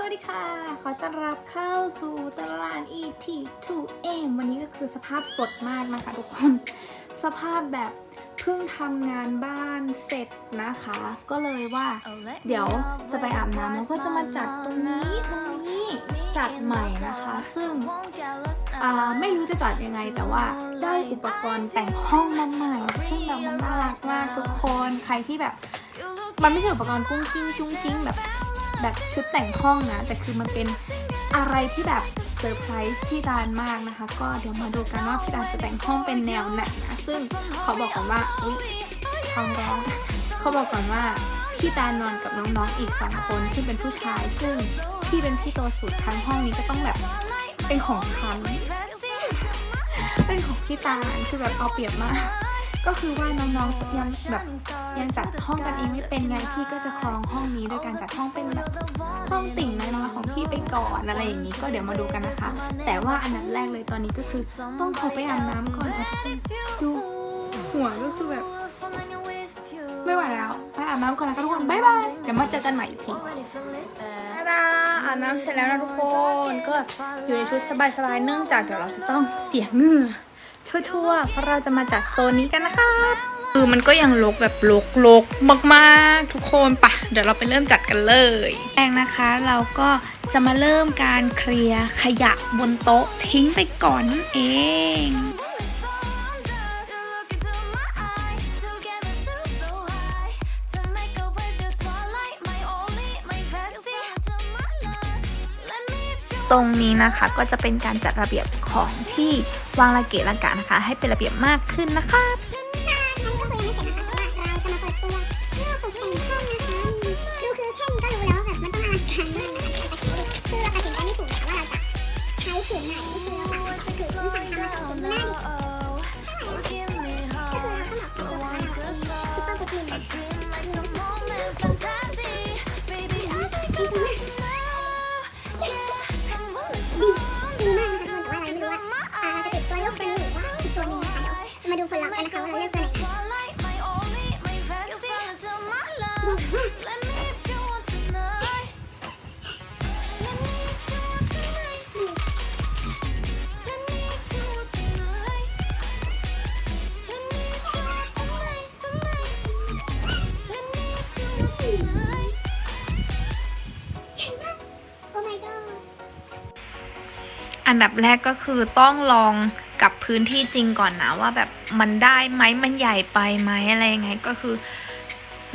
สวัสดีค่ะ ขอต้อนรับเข้าสู่ตลาด ET 2M วันนี้ก็คือสภาพสดมากนะคะทุกคน สภาพแบบเพิ่งทำงานบ้านเสร็จนะคะ ก็เลยว่าเดี๋ยวจะไปอาบน้ำแล้วก็จะมาจัดตรงนี้ตรงนี้จัดใหม่นะคะ ซึ่งอ่าไม่รู้จะจัดยังไงแต่ว่าได้อุปกรณ์แต่งห้องมาใหม่ซึ่งแบบมันน่ารักมากทุกคนใครที่แบบ มันไม่ใช่อุปกรณ์กุ้งกิ้งจุ้งจิ้งแบบ แบบชุดแต่งห้องนะ แต่คือมันเป็นอะไรที่แบบเซอร์ไพรส์พี่ดานมากนะคะ ก็เดี๋ยวมาดูกันว่าพี่ดานจะแต่งห้องเป็นแนวไหนนะ ซึ่งเขาบอกก่อนว่าอุ้ยท้องร้องเขาบอกก่อนว่าพี่ดานนอนกับน้องๆอีกสองคน ซึ่งเป็นผู้ชาย ซึ่งพี่เป็นพี่โตสุดทั้งห้องนี้ก็ต้องแบบเป็นของฉันเป็นของพี่ตาลคือแบบเอาเปรียบมาก ก็คือว่าน้องๆยังแบบยังจัดห้องกันเองไม่เป็นไงพี่ก็จะครองห้องนี้โดยการจัดห้องเป็นแบบห้องติ่งน้อยๆของพี่ไปก่อนอะไรอย่างนี้ก็เดี๋ยวมาดูกันนะคะ แต่ว่าอันดับแรกเลยตอนนี้ก็คือต้องขอไปอาบน้ำก่อนค่ะดูหัวก็คือแบบ ไม่ไหวแล้วไปอาบน้ำก่อนนะคะทุกคนบ๊ายบายเดี๋ยวมาเจอกันใหม่อีกทีอาบน้ำเสร็จแล้วนะทุกคนก็อยู่ในชุดสบายๆเนื่องจากเดี๋ยวเราจะต้องเสียเหงื่อ ทั่วๆ เพราะเราจะมาจัดโซนนี้กันนะคะคือมันก็ยังลกแบบลกลกมากๆ ทุกคนปะเดี๋ยวเราไปเริ่มจัดกันเลยแองนะคะเราก็จะมาเริ่มการเคลียร์ขยะบนโต๊ะทิ้งไปก่อนนั่นเอง ตรงนี้นะคะก็จะเป็นการจัดระเบียบของที่วางระเกะระกะนะคะ ให้เป็นระเบียบมากขึ้นนะคะ ตัวนี้หรือว่าอีกตัวนึงนะคะเดี๋ยวมาดูผลลัพธ์กันนะคะว่าเราเลือกตัวไหนบอกว่าโอ้ my god อันดับแรกก็คือต้องลอง กับพื้นที่จริงก่อนนะว่าแบบมันได้ไหมมันใหญ่ไปไหมอะไรยังไงก็คือ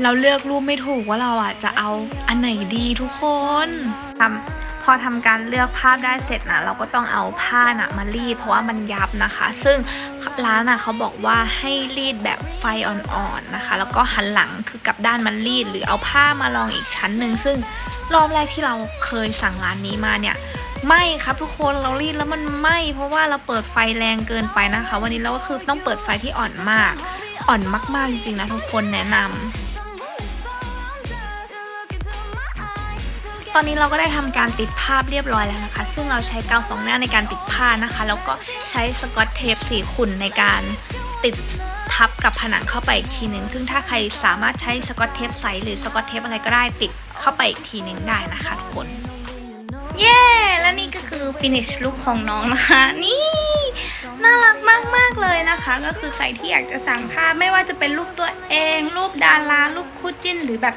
เราเลือกรูปไม่ถูกว่าเราอะจะเอาอันไหนดีทุกคนทำพอทำการเลือกภาพได้เสร็จนะเราก็ต้องเอาผ้านะมารีด เพราะว่ามันยับนะคะ ซึ่งร้านอะเขาบอกว่าให้รีดแบบไฟอ่อนๆนะคะ แล้วก็หันหลังคือกลับด้านมันรีด หรือเอาผ้ามาลองอีกชั้นหนึ่งซึ่งรอบแรกที่เราเคยสั่งร้านนี้มาเนี่ย ไม่ครับทุกคนเรารีดแล้วมันไหม้เพราะว่าเราเปิดไฟแรงเกินไปนะคะ วันนี้เราก็คือต้องเปิดไฟที่อ่อนมาก อ่อนมากๆจริงๆนะทุกคนแนะนำตอนนี้เราก็ได้ทำการติดภาพเรียบร้อยแล้วนะคะ ซึ่งเราใช้กาวสองหน้าในการติดผ้านะคะ แล้วก็ใช้สกอตเทปสีขุ่นในการติดทับกับผนังเข้าไปอีกทีหนึ่งซึ่งถ้าใครสามารถใช้สกอตเทปใสหรือสกอตเทปอะไรก็ได้ติดเข้าไปอีกทีหนึ่งได้นะคะทุกคน เย้ และนี่ก็คือ finish look ของน้องนะคะ นี่ น่ารักมากๆเลยนะคะ ก็คือใครที่อยากจะสั่งภาพไม่ว่าจะเป็นรูปตัวเอง รูปดารารูปคู่จิ้น หรือแบบ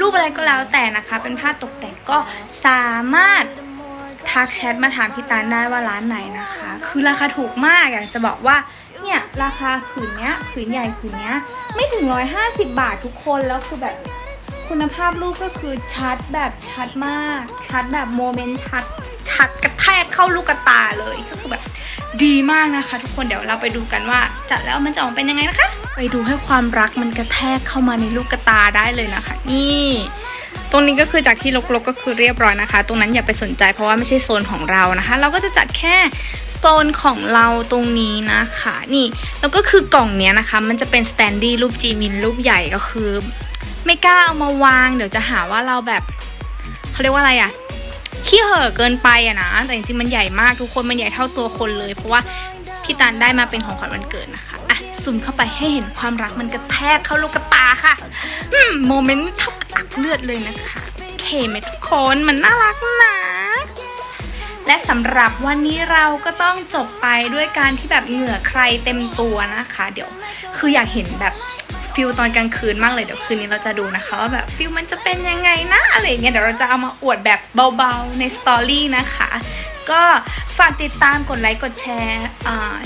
รูปอะไรก็แล้วแต่นะคะ เป็นภาพตกแต่งก็สามารถทักแชทมาถามพี่ตาลได้ว่าร้านไหนนะคะ คือราคาถูกมากอยากจะบอกว่าเนี่ยราคาผืนเนี้ยผืนใหญ่ผืนเนี้ยไม่ถึง 150 บาททุกคนแล้วคือแบบ คุณภาพรูปก็คือชัดแบบชัดมาก ชัดแบบโมเมนต์ชัด ชัดกระแทกเข้าลูกกระตาเลยก็คือแบบดีมากนะคะ ทุกคนเดี๋ยวเราไปดูกันว่าจัดแล้วมันจะออกมาเป็นยังไงนะคะ ไปดูให้ความรักมันกระแทกเข้ามาในลูกกระตาได้เลยนะคะ นี่ตรงนี้ก็คือจากที่ลกๆก็คือเรียบร้อยนะคะ ตรงนั้นอย่าไปสนใจเพราะว่าไม่ใช่โซนของเรานะคะ เราก็จะจัดแค่โซนของเราตรงนี้นะคะ นี่แล้วก็คือกล่องเนี้ยนะคะ มันจะเป็นสแตนดี้รูปจีมินรูปใหญ่ก็คือ ไม่กล้าเอามาวาง เดี๋ยวจะหาว่าเราแบบเขาเรียกว่าอะไรอะขี้เห่อเกินไปอะนะแต่จริงๆมันใหญ่มากทุกคนมันใหญ่เท่าตัวคนเลย เพราะว่าพี่ตันได้มาเป็นของขวัญวันเกิดนะคะอะซูมเข้าไปให้เห็นความรักมันกระแทกเข้าลูกตาค่ะมโมเมนต์เท่ากับอักเลือดเลยนะคะแค่เคไหมทุกคนมันน่ารักนะและสำหรับวันนี้เราก็ต้องจบไปด้วยการที่แบบเหงื่อใครเต็มตัวนะคะ เดี๋ยวคืออยากเห็นแบบ ฟิลตอนกลางคืนมากเลยเดี๋ยวคืนนี้เราจะดูนะคะว่าแบบฟิลมันจะเป็นยังไงนะอะไรเงี้ยเดี๋ยวเราจะเอามาอวดแบบเบาๆในสตอรี่นะคะก็ฝากติดตามกดไลค์กดแชร์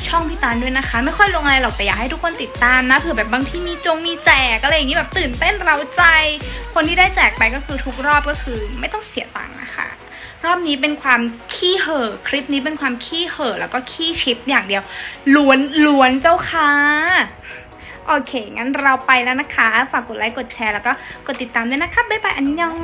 ช่องพี่ตาลด้วยนะคะ ไม่ค่อยลงอะไรหรอกแต่อยากให้ทุกคนติดตามนะเผื่อแบบบางที่มีจงมีแจกอะไรอย่างงี้แบบตื่นเต้นเราใจ คนที่ได้แจกไปก็คือทุกรอบก็คือไม่ต้องเสียตังค์นะคะ รอบนี้เป็นความขี้เห่อคลิปนี้เป็นความขี้เห่อแล้วก็ขี้ชิปอย่างเดียวล้วนล้วนเจ้าค่ะ โอเค งั้นเราไปแล้วนะคะ ฝากกดไลค์ กดแชร์ แล้วก็กดติดตามด้วยนะคะ บ๊ายบาย อันยอง